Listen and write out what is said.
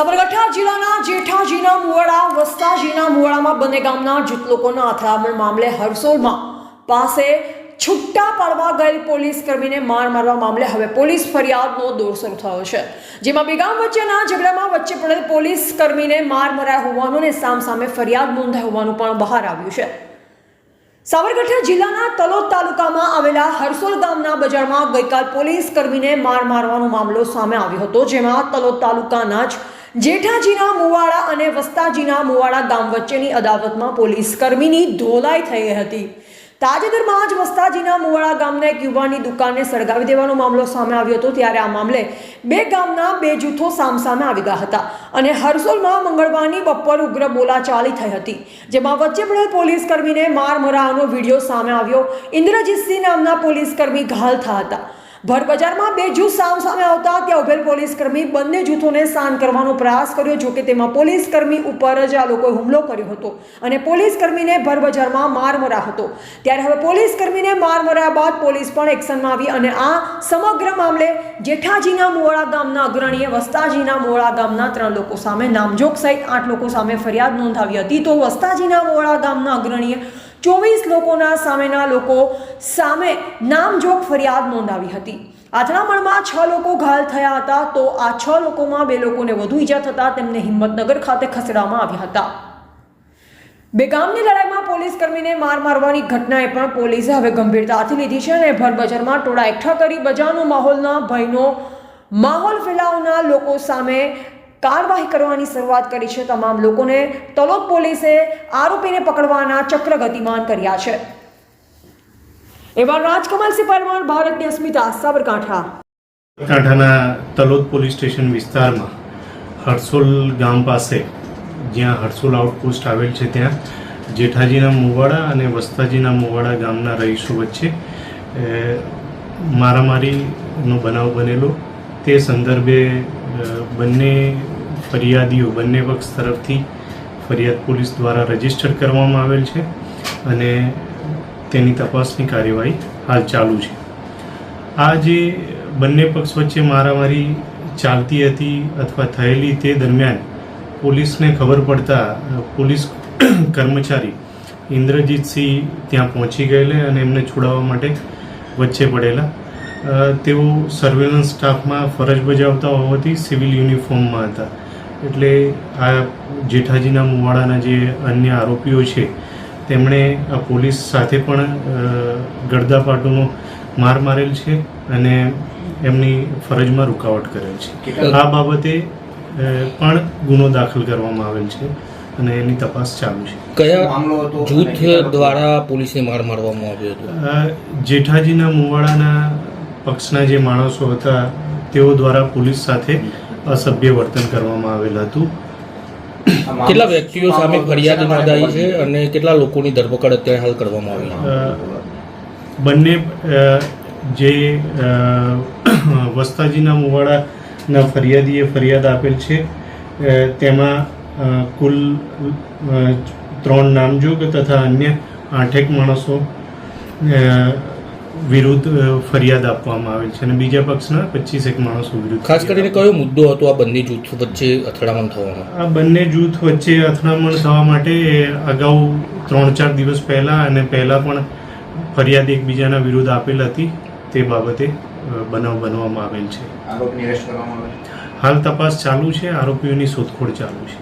સાબરકાંઠા જિલ્લાના જેઠાજીના મુવાડા, વસ્તાજીના મુવાડામાં બંને ગામના જૂથ લોકોના અથડામણ મામલે હરસોલમાં પાસે છૂટા પાડવા ગયેલ પોલીસ કર્મીને માર મારવા મામલે હવે પોલીસ ફરિયાદનો દોર શરૂ થયો છે. જેમાં બેગામ વચ્ચેના ઝઘડામાં વચ્ચે પડેલ પોલીસ કર્મીને માર મરાયા હોવાનું અને સામસામે ફરિયાદ નોંધાઈ હોવાનું પણ બહાર આવ્યું છે. સાબરકાંઠા જિલ્લાના તલોદ તાલુકામાં આવેલા હરસોલ ગામના બજારમાં ગઈકાલ પોલીસ કર્મીને માર મારવાનો મામલો સામે આવ્યો હતો, જેમાં તલોદ તાલુકાના જ જેઠાજીના મુવાડા અને વસ્તાજીના મુવાડા ગામ વચ્ચેની અદાવતમાં પોલીસ કર્મીની ધોલાઈ થઈ હતી. તાજેતરમાં જ વસ્તાજીના મુવાડા ગામના એક યુવાનની દુકાનને સળગાવી દેવાનો મામલો સામે આવ્યો હતો, ત્યારે આ મામલે બે ગામના બે જૂથો સામસામે આવી ગયા હતા અને હરસોલમાં મંગળવારની બપોર ઉગ્ર બોલાચાલી થઈ હતી, જેમાં વચ્ચે પડેલ પોલીસ કર્મીને માર મરાવાનો વીડિયો સામે આવ્યો. ઇન્દ્રજીતસિંહ નામના પોલીસ કર્મી ઘાયલ થયા હતા. ભર બજારમાં બે જૂથ સામ સામે આવતા ત્યાં ઉભેલ પોલીસ કર્મી બંને જૂથોને શાંત કરવાનો પ્રયાસ કર્યો, જોકે તેમાં પોલીસકર્મી ઉપર જ આ લોકોએ હુમલો કર્યો હતો અને પોલીસ કર્મીને ભર માર મરા હતો. ત્યારે હવે પોલીસકર્મીને માર મર્યા બાદ પોલીસ પણ એક્શનમાં આવી અને આ સમગ્ર મામલે જેઠાજીના મોવાડા ગામના અગ્રણીએ વસ્તાજીના મોવાડા ગામના ત્રણ લોકો સામે નામજોગ સહિત આઠ લોકો સામે ફરિયાદ નોંધાવી હતી. તો વસ્તાજીના મોવાડા ગામના અગ્રણીએ ચોવીસ લોકોના સામેના લોકો સામે નામજોગ ફરિયાદ નોંધાવી હતી. અથડામણમાં છ લોકો ઘાયલ થયા હતા તો આ છ લોકોમાં બે લોકોને વધુ ઈજા થતા તેમને હિંમતનગર ખાતે ખસેડવામાં આવ્યા હતા. બેગામની લડાઈમાં પોલીસ કર્મીને માર મારવાની ઘટનાએ પણ પોલીસે હવે ગંભીરતાથી લીધી છે અને ભરબજારમાં ટોળા એકઠા કરી બજારનો માહોલના ભયનો માહોલ ફેલાવનાર લોકો સામે કાર્યવાહી કરવાની શરૂઆત કરી છે. તમામ લોકોને તલોદ પોલીસે આરોપીને પકડવાના ચક્ર ગતિમાન કર્યા છે. એવા રાજકમલસિંહ પરમાર ભારતની અસ્મિતા સાબરકાંઠા. કાંઠાના તલોદ પોલીસ સ્ટેશન વિસ્તારમાં હરસોલ ગામ પાસે, જ્યાં હરસોલ આઉટપોસ્ટ આવેલ છે ત્યાં, જેઠાજીના મુવાડા અને વસ્તાજીના મુવાડા ગામના રહીશો વચ્ચે મારામારીનો બનાવ બનેલો. તે સંદર્ભે બંને ફરિયાદીઓ બંને પક્ષ તરફથી ફરિયાદ પોલીસ દ્વારા રજિસ્ટર કરવામાં આવેલ છે અને તેની તપાસની કાર્યવાહી હાલ ચાલુ છે. આ જે બંને પક્ષ વચ્ચે મારામારી ચાલતી હતી અથવા થયેલી તે દરમિયાન પોલીસને ખબર પડતા પોલીસ કર્મચારી ઇન્દ્રજીતસિંહ ત્યાં પહોંચી ગયેલા અને એમને છોડાવવા માટે વચ્ચે પડેલા તેઓ સર્વેલન્સ સ્ટાફમાં ફરજ બજાવતા હોવાથી સિવિલ યુનિફોર્મમાં હતા. એટલે આ જેઠાજીના મુવાડાના જે અન્ય આરોપીઓ છે તેમણે આ પોલીસ સાથે પણ અ, માર મારેલ છે અને એમની ફરજમાં રૂકાવટ કરેલ છે. આ બાબતે પણ ગુનો દાખલ કરવામાં આવેલ છે અને એની તપાસ ચાલુ છે. કયા મામલો હતો જૂથ દ્વારા પોલીસને માર મારવામાં આવ્યો હતો? જેઠાજીના મુવાડાના પક્ષના જે માણસો હતા તેઓ દ્વારા પોલીસ સાથે અસભ્ય વર્તન કરવામાં આવેલ હતું. કેટલા વ્યક્તિઓ સામે ફરિયાદ નોંધાઈ છે અને કેટલા લોકોની ધરપકડ અત્યારે હાલ કરવામાં આવી બંને જે વસ્તાજીના મુવાડાના ફરિયાદીએ ફરિયાદ આપેલ છે. તેમાં કુલ ત્રણ નામજોગ તથા અન્ય આઠેક માણસો વિરુદ્ધ ફરિયાદ આપવામાં આવેલ છે અને બીજા પક્ષના પચીસેક માણસો વિરુદ્ધ ખાસ કરીને કયો મુદ્દો હતો આ બંને જૂથ વચ્ચે અથડામણ થવાનો? આ બંને જૂથ વચ્ચે અથડામણ થવા માટે અગાઉ ત્રણ ચાર દિવસ પહેલા અને પહેલા પણ ફરિયાદ એકબીજાના વિરુદ્ધ આપેલ હતી. તે બાબતે બનાવ બનવામાં આવેલ છે. હાલ તપાસ ચાલુ છે. આરોપીઓની શોધખોળ ચાલુ છે.